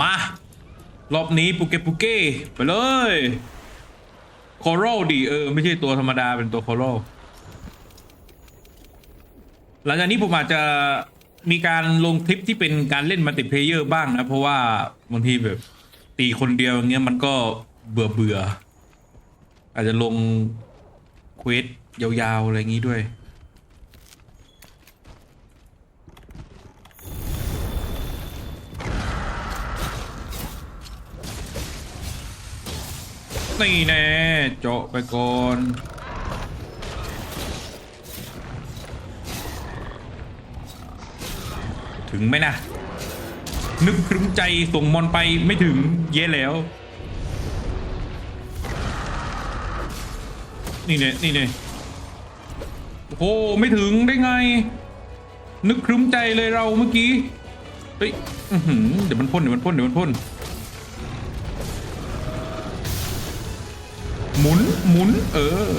มา รอบนี้ปุเกปุเก้ไปเลยโคโรดีเออ ไม่ใช่ตัวธรรมดาเป็นตัวโคโรหลังจากนี้ผมอาจจะมีการลงคลิปที่เป็นการเล่นมัลติเพเยอร์บ้างนะ เพราะว่าบางทีแบบ ตีคนเดียวอย่างเงี้ยมันก็เบื่อเบื่ออาจจะลงเควสยาวๆ อะไรอย่างงี้ด้วย นี่แน่เจาะไปก่อนถึงไหมนะ นึกครึ้มใจส่งมอนไปไม่ถึงเย่แล้ว นี่เนี่ยนี่เนี่ยโอ้ไม่ถึงได้ไง นึกครึ้มใจเลยเราเมื่อกี้ เฮ้ยเดี๋ยวมันพ่นเดี๋ยวมันพ่นเดี๋ยวมันพ่น หมุนหมุน เออ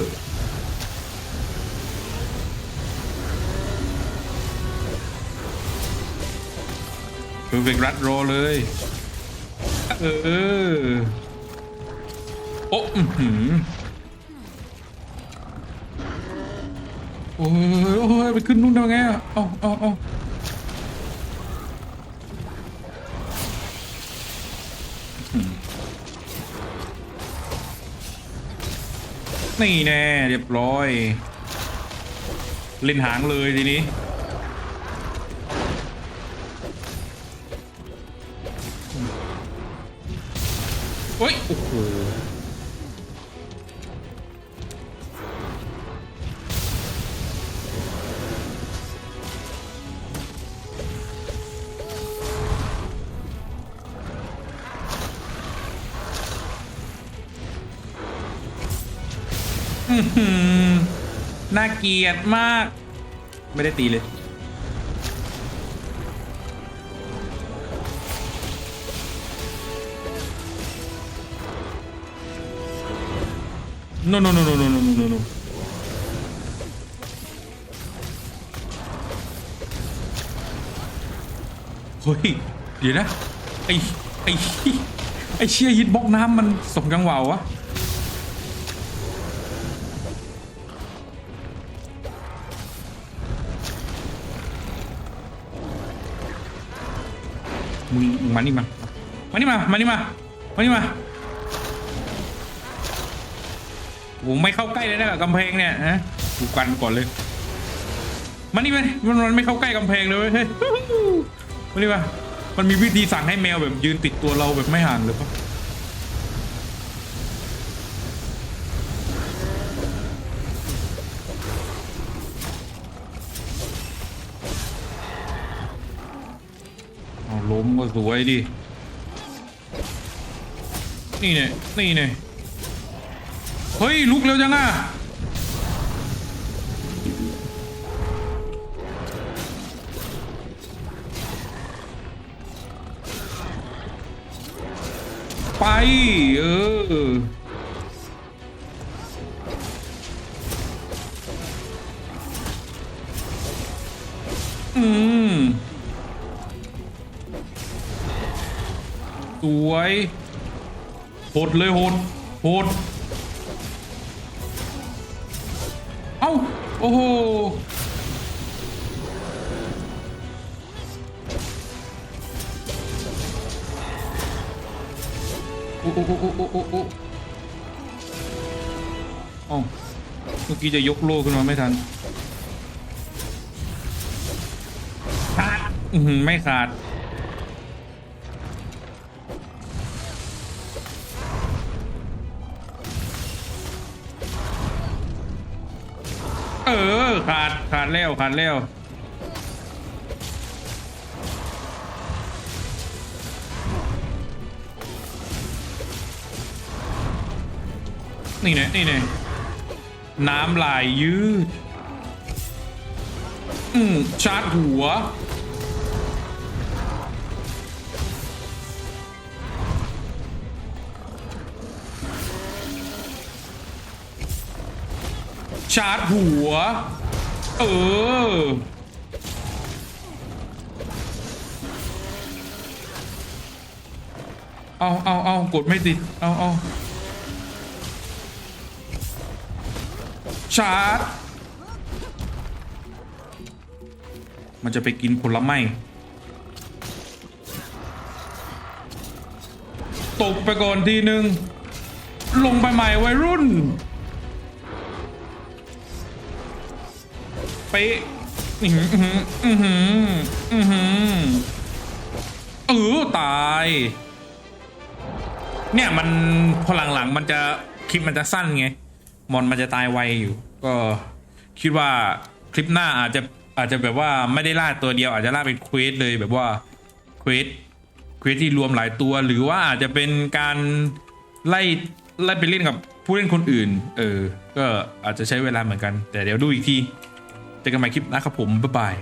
เพอร์เฟกรัดโรเลย เออ โอ้อหืโอ้ยโอ้ยไปขึ้นนู่นได้ไงอะเอาเอาเอา นี่แน่เรียบร้อย เล่นหางเลยทีนี้ เฮ้ย โอ้โห น่าเกลียดมาก ไม่ได้ตีเลย no no no no no no no no เฮ้ย เดี๋ยวนะ ไอ้ ไอ้ ไอ้เชี่ยฮิตบล็อกน้ำมันสมจังวะวะ มึงมึงมานี่มามานี่มามานี่มามานี่มาผมไม่เข้าใกล้เลยนะกับกำแพงเนี่ยฮะกูกันก่อนเลยมานี่ไหมันมันไม่เข้าใกล้กำแพงเลยเว้ยเฮ้ยมานี่มามันมีวิธีสั่งให้แมวแบบยืนติดตัวเราแบบไม่ห่างเลยปะ ล้มก็สวยดิ นี่เนี่ยนี่เนี่ยเฮ้ย ลุกเร็วจังอะไป เออ สวยโหดเลยโหดโหดเอ้า โอ้โหโอ้โอ้โอ้โอ้โอ้โอ้โอ้เอ้าเมื่อกี้จะยกโล่ขึ้นมาไม่ทันขาดอือหือไม่ขาด เออ ขาด ขาดเร็วขาดเร็วนี่เนี่ยนี่เนี่ยน้ำลายยืด อืมชาร์จหัว ชาร์จหัว เออ เอาเอาเอากดไม่ติด เอาเอาชาร์จ มันจะไปกินผลไม้ตบไปก่อนทีนึงลงไปใหม่วัยรุ่น เป๊ะอือหืออือหืออือหือเออตาย เนี่ยมันพอหลังๆมันจะคลิปมันจะสั้นไง มอนมันจะตายไวอยู่ ก็คิดว่าคลิปหน้าอาจจะอาจจะแบบว่าไม่ได้ล่าตัวเดียวอาจจะล่าเป็นเควสเลยแบบว่าเควสเควสที่รวมหลายตัว หรือว่าอาจจะเป็นการไล่ไล่ไปเล่นกับผู้เล่นคนอื่น เออ ก็อาจจะใช้เวลาเหมือนกัน แต่เดี๋ยวดูอีกที เจอกันใหม่คลิปหน้าครับผมบ๊ายบาย